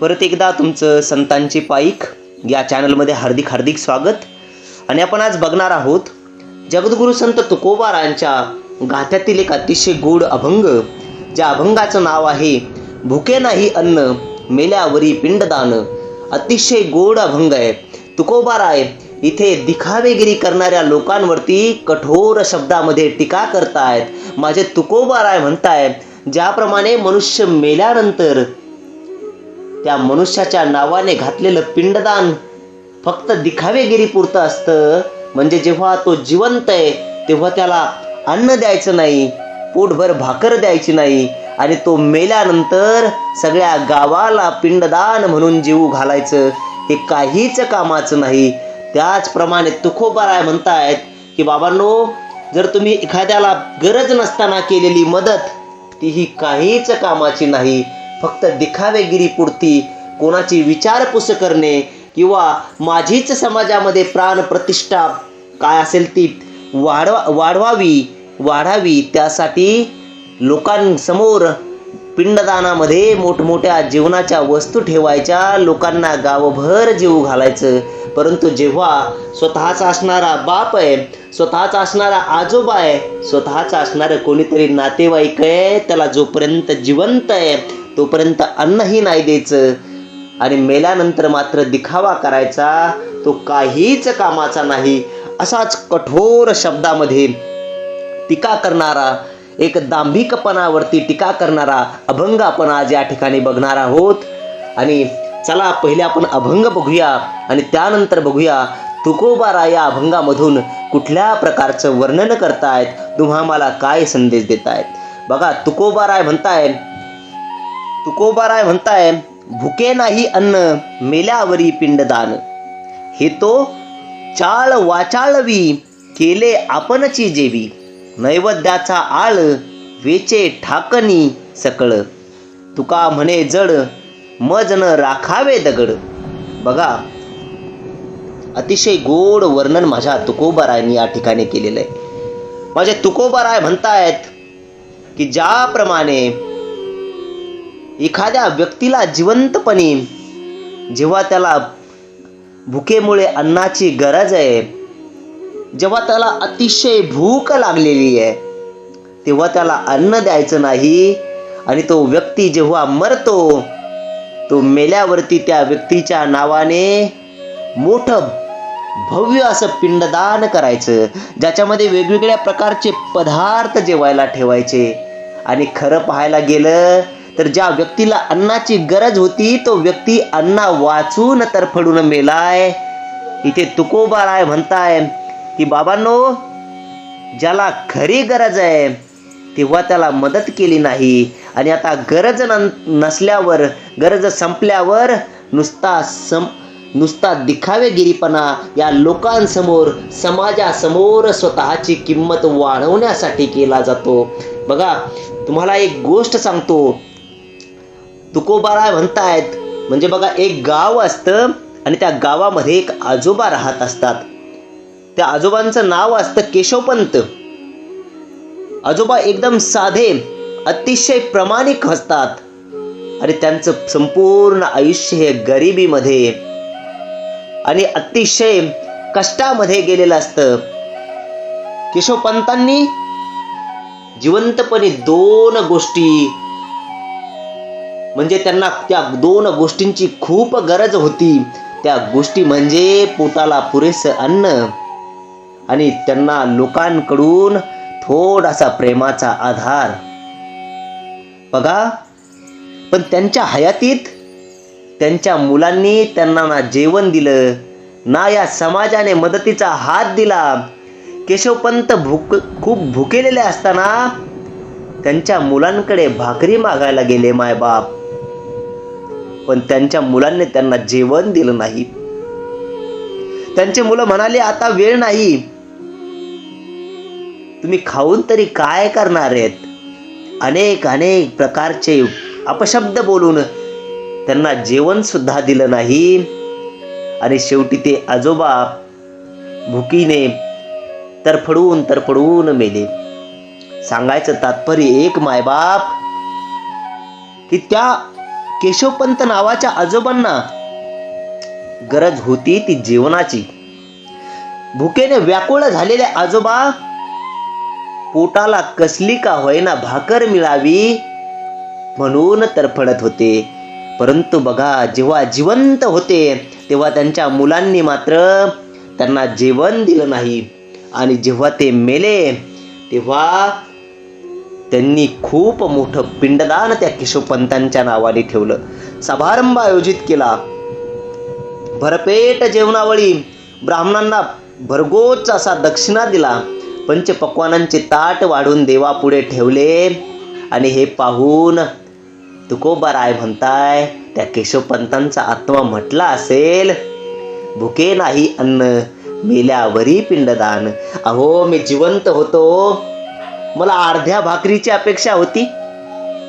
परत एकदा तुमचं संतांची पाईक. या चॅनलमध्ये हार्दिक हार्दिक स्वागत. आणि आपण आज बघणार आहोत जगद्गुरु संत तुकोबारांच्या गाथ्यातील एक अतिशय गोड अभंग ज्या अभंगाचं नाव आहे भुके नाही अन्न मेल्यावरी पिंडदान. अतिशय गोड अभंग आहे. तुकोबाराय इथे दिखावेगिरी करणाऱ्या लोकांवरती कठोर शब्दामध्ये टीका करतायत. माझे तुकोबाराय म्हणतायत ज्याप्रमाणे मनुष्य मेल्यानंतर त्या मनुष्याच्या नावाने घातलेलं पिंडदान फक्त दिखावेगिरी पुरतं असतं. म्हणजे जेव्हा तो जिवंत आहे तेव्हा त्याला अन्न द्यायचं नाही पोटभर भाकर द्यायची नाही आणि तो मेल्यानंतर सगळ्या गावाला पिंडदान म्हणून जीव घालायचं. हे काहीच कामाचं नाही. त्याचप्रमाणे तुकोबाराय म्हणतायत की बाबांनो जर तुम्ही एखाद्याला गरज नसताना केलेली मदत ती ही काहीच कामाची नाही. फक्त दिखावेगिरी पुरती कोणाची विचारपूस करणे किंवा माझीच समाजामध्ये प्राण प्रतिष्ठा काय असेल ती वाढवा वाढवावी वाढावी त्यासाठी लोकांसमोर पिंडदानामध्ये मोठमोठ्या जीवनाच्या वस्तू ठेवायच्या लोकांना गावभर जीव घालायचं. परंतु जेव्हा स्वतःचा असणारा बाप आहे स्वतःचा असणारा आजोबा आहे स्वतःचा असणारं कोणीतरी नातेवाईक आहे त्याला जोपर्यंत जिवंत आहे तोपर्यंत अन्नही नाही द्यायचं. आणि मेल्यानंतर मात्र दिखावा करायचा तो काहीच कामाचा नाही. असाच कठोर शब्दामध्ये टीका करणारा एक दांभिकपणावरती टीका करणारा अभंग आपण आज या ठिकाणी बघणार आहोत. आणि चला पहिले आपण अभंग बघूया आणि त्यानंतर बघूया तुकोबारा या अभंगामधून कुठल्या प्रकारचं वर्णन करतायत तुम्हा मला काय संदेश देतायत? बघा तुकोबाराय म्हणताय तुकोबाराय म्हणताय भुके नाही अन्न मेल्यावरी पिंडदान. हे तो चाळ वाचाळवी केले आपणची जेवी. नैवेद्याचा आळ वेचे ठाकणी सकळ. तुका म्हणे जड मजन राखावे दगड. बघा अतिशय गोड वर्णन माझ्या तुकोबारायनी या ठिकाणी केलेलं आहे. माझे तुकोबाराय म्हणतायत की ज्याप्रमाणे एखाद्या व्यक्तीला जिवंतपणे जेव्हा त्याला भुकेमुळे अन्नाची गरज आहे जेव्हा त्याला अतिशय भूक लागलेली आहे तेव्हा त्याला अन्न द्यायचं नाही आणि तो व्यक्ती जेव्हा मरतो तो मेल्यावरती त्या व्यक्तीच्या नावाने मोठं भव्य असं पिंडदान करायचं ज्याच्यामध्ये वेगवेगळ्या प्रकारचे पदार्थ जेवायला ठेवायचे. आणि खरं पाहायला गेलं तर ज्या व्यक्तीला अन्नाची गरज होती तो व्यक्ती अन्ना वाचून तरफडून मेलाय. इथे तुकोबाराय म्हणताय की बाबांनो ज्याला खरी गरज आहे तेव्हा त्याला मदत केली नाही. आणि आता गरज न नसल्यावर गरज संपल्यावर नुसता सं नुसता दिखावेगिरीपणा या लोकांसमोर समाजासमोर स्वतःची किंमत वाढवण्यासाठी केला जातो. बघा तुम्हाला एक गोष्ट सांगतो. तुकोबाराय म्हणतायत. म्हणजे बघा एक गाव असतं आणि त्या गावामध्ये एक आजोबा राहत असतात. त्या आजोबांचं नाव असतं केशवपंत. आजोबा एकदम साधे अतिशय प्रामाणिक असतात. आणि त्यांचं संपूर्ण आयुष्य हे गरिबीमध्ये आणि अतिशय कष्टामध्ये गेलेलं असतं. केशवपंतांनी जिवंतपणे दोन गोष्टी म्हणजे त्यांना त्या दोन गोष्टींची खूप गरज होती. त्या गोष्टी म्हणजे पोटाला पुरेसं अन्न आणि त्यांना लोकांकडून थोडासा प्रेमाचा आधार. बघा पण त्यांच्या हयातीत त्यांच्या मुलांनी त्यांना ना जेवण दिलं ना या समाजाने मदतीचा हात दिला. केशवपंत भूक खूप भुकेलेले असताना त्यांच्या मुलांकडे भाकरी मागायला गेले मायबाप. पण त्यांच्या मुलांनी त्यांना जेवण दिलं नाही. त्यांचे मुलं म्हणाले आता वेळ नाही. तुम्ही खाऊन तरी काय करणार आहेत? अनेक अनेक प्रकारचे अपशब्द बोलून त्यांना जेवण सुद्धा दिलं नाही. आणि शेवटी ते आजोबा भुकीने तरफडून तरफडून मेले. सांगायचं तात्पर्य एक मायबाप की त्या केशवपंत नावाच्या आजोबांना गरज होती ती जेवणाची. भुकेने व्याकुळ झालेले आजोबा पोटाला कसली का होईना भाकर मिळावी म्हणून तरफडत होते. परंतु बघा जेव्हा जिवंत होते तेव्हा त्यांच्या मुलांनी मात्र त्यांना जेवण दिलं नाही. आणि जेव्हा ते मेले तेव्हा त्यांनी खूप मोठं पिंडदान त्या केशवपंतांच्या नावाने ठेवलं. समारंभ आयोजित केला. भरपेट जेवणावळी ब्राह्मणांना भरगोच असा दक्षिणा दिला. पंचपक्वानांचे ताट वाढून देवापुढे ठेवले. आणि हे पाहून तुकोबाराय म्हणताय त्या केशवपंतांचा आत्मा म्हटला असेल भुके नाही अन्न मेल्यावरी पिंडदान. अहो मी जिवंत होतो. मला अर्ध्या भाकरीची अपेक्षा होती.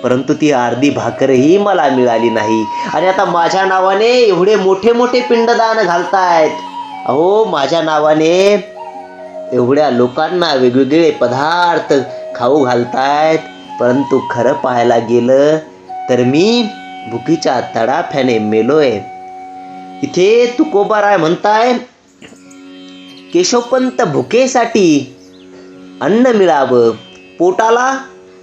परंतु ती अर्धी भाकरही मला मिळाली नाही. आणि आता माझ्या नावाने एवढे मोठे मोठे पिंडदान घालतायत. अहो माझ्या नावाने एवढ्या लोकांना वेगवेगळे पदार्थ खाऊ घालतायत. परंतु खरं पाहायला गेलं तर मी भुकीच्या तडाफ्याने मेलोय. इथे तुकोबाराय म्हणताय केशवपंत भुकेसाठी अन्न मिळावं. पोटाला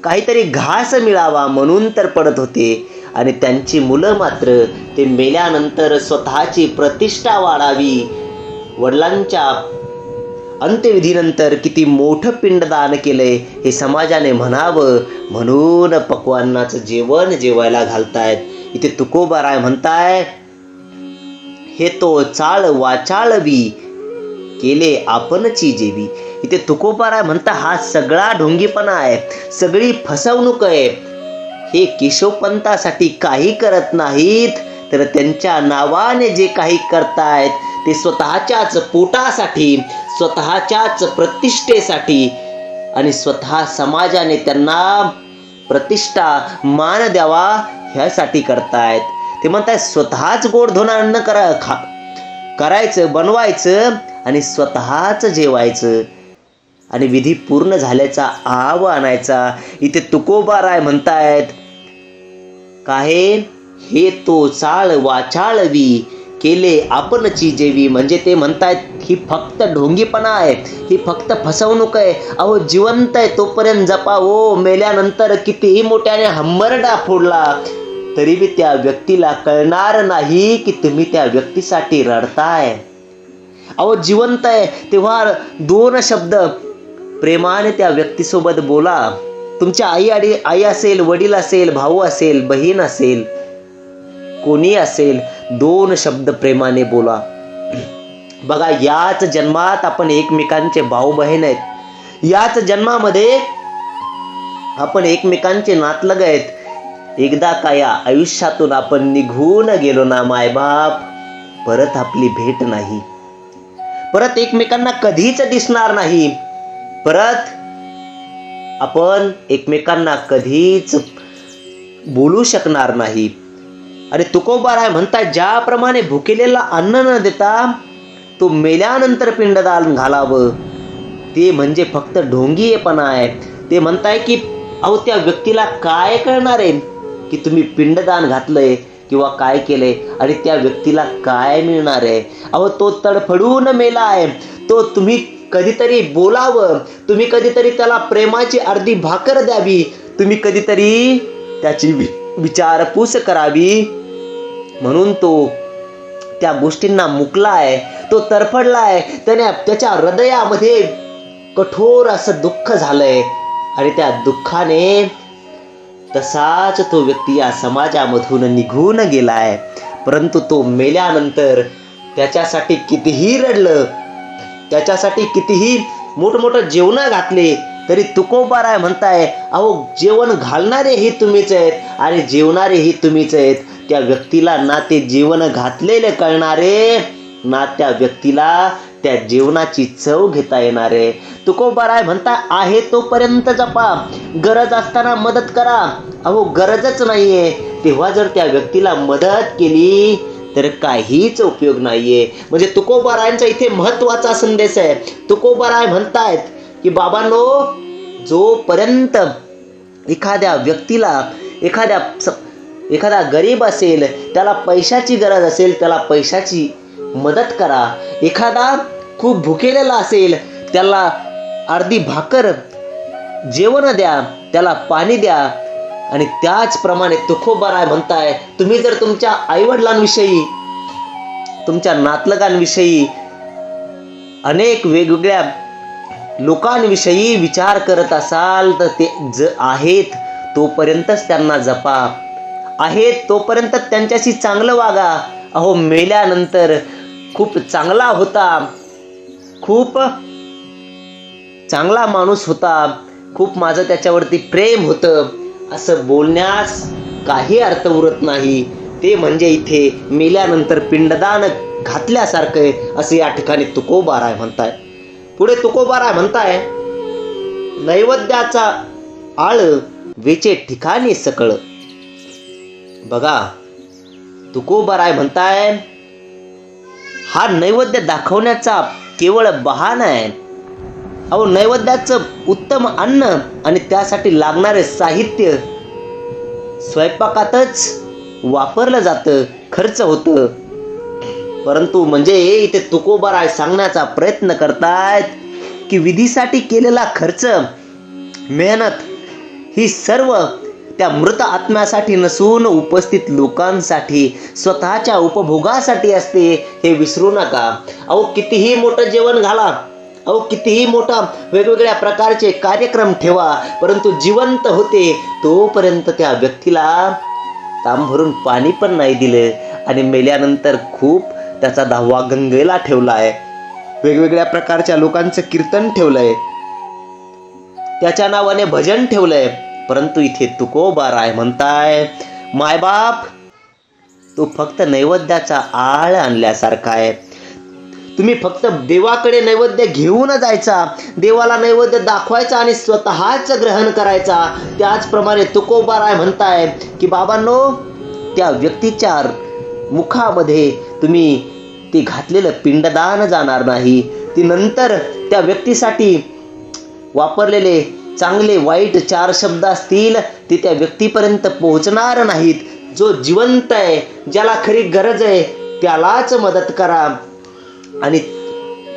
काहीतरी घास मिळावा म्हणून तर पडत होते. आणि त्यांची मुलं मात्र ते मेल्यानंतर स्वतःची प्रतिष्ठा वाढावी. वडिलांच्या अंत्यविधीनंतर किती मोठं पिंडदान केलंय हे समाजाने म्हणावं. म्हणून पकवानाचं जेवण जेवायला घालतायत. इथे तुकोबाराय म्हणताय हे तो चाळ वाचाळवी केले आपणची जेवी. इथे तुकोबाराय म्हणता हा सगळा ढोंगीपणा आहे. सगळी फसवणूक आहे. हे केशवपंतासाठी काही करत नाहीत. तर त्यांच्या नावाने जे काही करतायत ते स्वतःच्याच पोटासाठी स्वतःच्याच प्रतिष्ठेसाठी आणि स्वतः समाजाने त्यांना प्रतिष्ठा मान द्यावा ह्यासाठी करतायत. ते म्हणतायत स्वतःच गोडधोन अन्न करा खा करायचं बनवायचं आणि स्वतःच जेवायचं. आणि विधी पूर्ण झाल्याचा आव आणायचा. इथे तुकोबाराय म्हणतायत काहे हे तो चाळ वाचाळवी केले आपणची जेवी. म्हणजे ते म्हणतायत ही फक्त ढोंगीपणा आहे ही फक्त फसवणूक आहे. अहो जिवंत आहे तोपर्यंत जपा. हो मेल्यानंतर कितीही मोठ्याने हंबरडा फोडला तरी बी त्या व्यक्तीला कळणार नाही की तुम्ही त्या व्यक्तीसाठी रडताय. अहो जिवंत आहे. तेव्हा दोन शब्द प्रेमाने त्या व्यक्तीसोबत बोला. तुमच्या आई आडी आई असेल वडील असेल भाऊ असेल बहीण असेल कोणी असेल दोन शब्द प्रेमाने बोला. बघा याच जन्मात आपण एकमेकांचे भाऊ बहीण आहेत. याच जन्मामध्ये आपण एकमेकांचे नातलग आहेत. एकदा का या आयुष्यातून आपण निघून गेलो ना मायबाप? परत आपली भेट नाही. परत एकमेकांना कधीच दिसणार नाही. परत आपण एकमेकांना कधीच बोलू शकणार नाही. आणि तुकोबाराय म्हणतात ज्याप्रमाणे भुकेलेला अन्न न देता तो मेल्यानंतर पिंडदान घालावं. ते म्हणजे फक्त ढोंगीपणा आहे. ते म्हणताय की अहो त्या व्यक्तीला काय कळणार आहे की तुम्ही पिंडदान घातलंय किंवा काय केलंय? आणि त्या व्यक्तीला काय मिळणार आहे? अहो तो तडफडून मेला आहे. तो तुम्ही कधीतरी बोलावं. तुम्ही कधीतरी त्याला प्रेमाची अर्धी भाकर द्यावी. तुम्ही कधीतरी त्याची वि- विचारपूस करावी. म्हणून तो त्या गोष्टींना मुकलाय तो तरफडलाय त्याने त्याच्या हृदयामध्ये कठोर असं दुःख झालंय. आणि त्या दुःखाने तसाच तो व्यक्ती या समाजामधून निघून गेलाय. परंतु तो मेल्यानंतर त्याच्यासाठी कितीही रडलं त्याच्यासाठी कितीही मोठमोठं जेवणं घातले तरी तुकोबाराय म्हणताय अहो जेवण घालणारेही तुम्हीच आहेत आणि जेवणारेही तुम्हीच आहेत. त्या व्यक्तीला ना ते जेवण घातलेले कळणारे ना त्या व्यक्तीला त्या जेवणाची चव घेता येणारे. तुकोबाराय म्हणता आहे तोपर्यंत जपा. गरज असताना मदत करा. अहो गरजच नाहीये. तेव्हा जर त्या व्यक्तीला मदत केली तर काहीच उपयोग नाहीये. म्हणजे तुकोबारायांचा इथे महत्त्वाचा संदेश आहे. तुकोबाराय म्हणतायत की बाबांनो जोपर्यंत एखाद्या व्यक्तीला एखाद्या स- एखादा गरीब असेल त्याला पैशाची गरज असेल त्याला पैशाची मदत करा. एखादा खूप भुकेलेला असेल त्याला अर्धी भाकर जेवण द्या त्याला पाणी द्या आणि त्याचप्रमाणे तुकोबाराय म्हणताय तुम्ही जर तुमच्या आईवडिलांविषयी तुमच्या नातलगांविषयी अनेक वेगवेगळ्या लोकांविषयी विचार करत असाल तर ते ज आहेत तोपर्यंतच त्यांना जपा. आहेत तोपर्यंत त्यांच्याशी चांगलं वागा. अहो मेल्यानंतर खूप चांगला होता. खूप चांगला माणूस होता. खूप माझं त्याच्यावरती प्रेम होतं. असं बोलण्यास काही अर्थ उरत नाही. ते म्हणजे इथे मेल्यानंतर पिंडदान घातल्यासारखं आहे असं या ठिकाणी तुकोबाराय म्हणताय. पुढे तुकोबाराय म्हणताय नैवेद्याचा आळ वेचे ठिकाणी सकळ. बघा तुकोबाराय म्हणताय हा नैवेद्य दाखवण्याचा केवळ बहाणा आहे. अहो नैवेद्याचं उत्तम अन्न आणि त्यासाठी लागणारे साहित्य स्वयंपाकातच वापरलं जातं खर्च होतं. परंतु म्हणजे इथे तुकोबाराय सांगण्याचा प्रयत्न करतायत की विधीसाठी केलेला खर्च मेहनत ही सर्व त्या मृत आत्म्यासाठी नसून उपस्थित लोकांसाठी स्वतःच्या उपभोगासाठी असते हे विसरू नका. अहो कितीही मोठं जेवण घाला अहो कितीही मोठा वेगवेगळ्या प्रकारचे कार्यक्रम ठेवा परंतु जिवंत होते तोपर्यंत त्या व्यक्तीला ताम भरून पाणी पण नाही दिलं आणि मेल्यानंतर खूप त्याचा दहावा गंगेला ठेवला आहे वेगवेगळ्या प्रकारच्या लोकांचं कीर्तन ठेवलंय. त्याच्या नावाने भजन ठेवलंय. परंतु इथे तुकोबाराय म्हणताय मायबाप तो फक्त नैवेद्याचा आळ आणल्यासारखा आहे. तुम्ही फक्त देवाकडे नैवेद्य घेऊन जायचा देवाला नैवेद्य दाखवायचा आणि स्वतःच ग्रहण करायचा. त्याचप्रमाणे तुकोबाराय म्हणताय की बाबांनो त्या व्यक्तीच्या मुखामध्ये तुम्ही ते घातलेलं पिंडदान जाणार नाही. ती नंतर त्या व्यक्तीसाठी वापरलेले चांगले वाईट चार शब्द असतील ते त्या व्यक्तीपर्यंत पोहोचणार नाहीत. जो जिवंत आहे ज्याला खरी गरज आहे त्यालाच मदत करा. आणि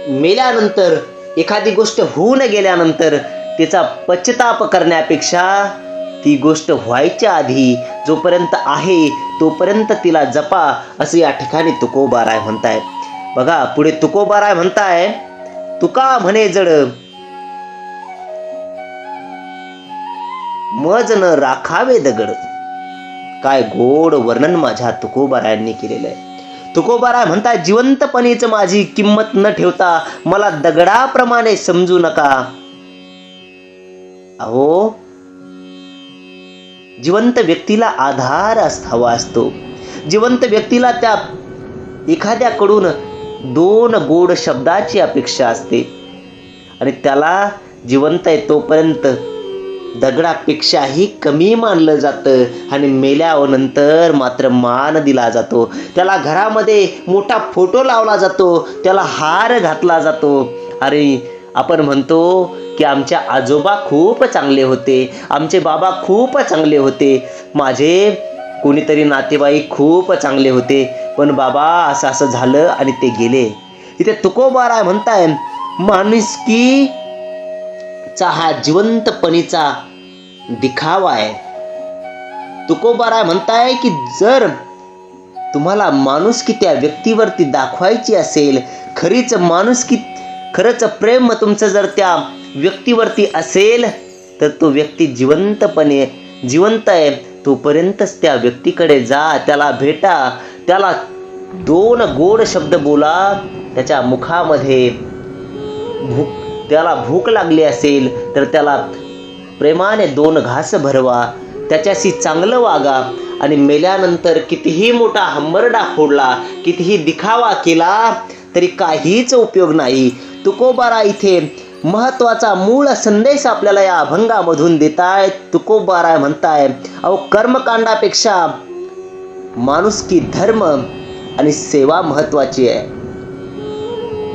मेल्यानंतर एखादी गोष्ट होऊन गेल्यानंतर तिचा पश्चाताप करण्यापेक्षा ती गोष्ट व्हायच्या आधी जोपर्यंत आहे तोपर्यंत तिला जपा असं या ठिकाणी तुकोबाराय म्हणताय बघा पुढे तुकोबाराय म्हणताय तुका म्हणे जड मज न राखावे दगड. काय गोड वर्णन माझ्या तुकोबारायांनी केलेलं आहे. तुकोबाराय म्हणता जिवंतपणीच माझी किंमत न ठेवता मला दगडाप्रमाणे समजू नका. अहो जिवंत व्यक्तीला आधार हवा असतो. जिवंत व्यक्तीला त्या एखाद्याकडून दोन गोड शब्दाची अपेक्षा असते. आणि त्याला जिवंत आहे तोपर्यंत दगडापेक्षाही कमी मानलं जातं आणि मेल्यानंतर मात्र मान दिला जातो. त्याला घरामध्ये मोठा फोटो लावला जातो. त्याला हार घातला जातो. अरे आपण म्हणतो की आमच्या आजोबा खूप चांगले होते. आमचे बाबा खूप चांगले होते. माझे कोणीतरी नातेवाईक खूप चांगले होते. पण बाबा असं असं झालं आणि ते गेले. इथे तुकोबाराय म्हणताय माणुसकी चा हा जिवंतपणीचा दिखावा आहे. तुकोबाराय म्हणताय की जर तुम्हाला माणुसकी त्या व्यक्तीवरती दाखवायची असेल खरीच माणुसकी खरंच प्रेम तुमचं जर त्या व्यक्तीवरती असेल तर तो व्यक्ती जिवंतपणे जिवंत आहे. तोपर्यंतच त्या व्यक्तीकडे जा त्याला भेटा त्याला दोन गोड शब्द बोला त्याच्या मुखामध्ये भूक त्याला भूक लागली असेल तर त्याला प्रेमाने दोन घास भरवा त्याच्याशी चांगलं वागा. आणि मेल्यानंतर कितीही मोठा हंबरडा फोडला कितीही दिखावा केला तरी काहीच उपयोग नाही. तुकोबारा इथे महत्त्वाचा मूळ संदेश आपल्याला या अभंगामधून देताय तुकोबारा म्हणताय अहो कर्मकांडापेक्षा माणुसकी धर्म आणि सेवा महत्वाची आहे.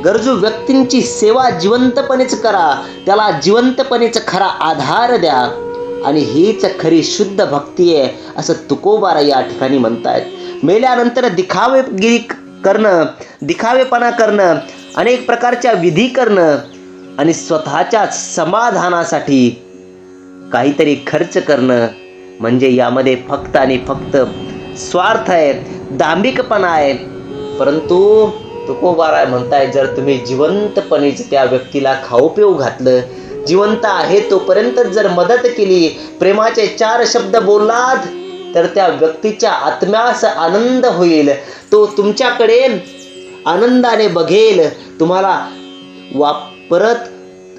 गरजू व्यक्तींची सेवा जिवंतपणेच करा. त्याला जिवंतपणेच खरा आधार द्या. आणि हीच खरी शुद्ध भक्ती आहे असं तुकोबारा या ठिकाणी म्हणतायत. मेल्यानंतर दिखावेगिरी करणं दिखावेपणा करणं अनेक प्रकारच्या विधी करणं आणि स्वतःच्या समाधानासाठी काहीतरी खर्च करणं म्हणजे यामध्ये फक्त आणि फक्त स्वार्थ आहे दांभिकपणा आहे. परंतु तुकोबाराय म्हणताय जर तुम्ही जिवंतपणेच त्या व्यक्तीला खाऊ पिऊ घातलं जिवंत आहे तोपर्यंत जर मदत केली प्रेमाचे चार शब्द बोललात तर त्या व्यक्तीच्या आत्म्यास आनंद होईल. तो तुमच्याकडे आनंदाने बघेल. तुम्हाला वा परत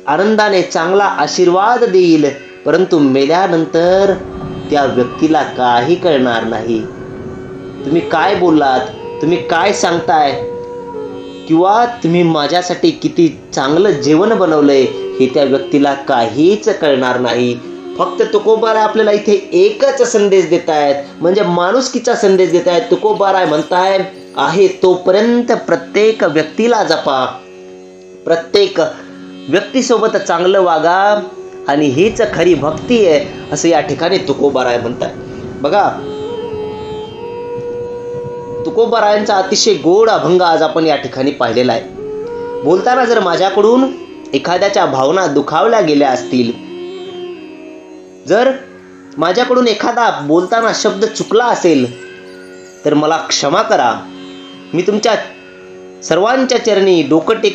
आनंदाने चांगला आशीर्वाद देईल. परंतु मेल्यानंतर त्या व्यक्तीला काही कळणार नाही. तुम्ही काय बोललात? तुम्ही काय सांगताय? किंवा तुम्ही माझ्यासाठी किती चांगलं जेवण बनवलंय हे त्या व्यक्तीला काहीच कळणार नाही. फक्त तुकोबाराय आपल्याला इथे एकच संदेश देत आहेत म्हणजे माणुसकीचा संदेश देत आहेत तुकोबाराय म्हणताय आहे तोपर्यंत प्रत्येक व्यक्तीला जपा. प्रत्येक व्यक्तीसोबत चांगलं वागा आणि हीच खरी भक्ती आहे असं या ठिकाणी तुकोबाराय म्हणताय बघा तुकोबारायांचा अतिशय गोड अभंग आज आपण या ठिकाणी पाहिलेला आहे. बोलताना जर माझ्याकडून एखाद्याच्या भावना दुखावल्या गेल्या असतील जर माझ्याकडून एखादा बोलताना शब्द चुकला असेल तर मला क्षमा करा. मी तुमच्या सर्वांच्या चरणी डोकं टेकून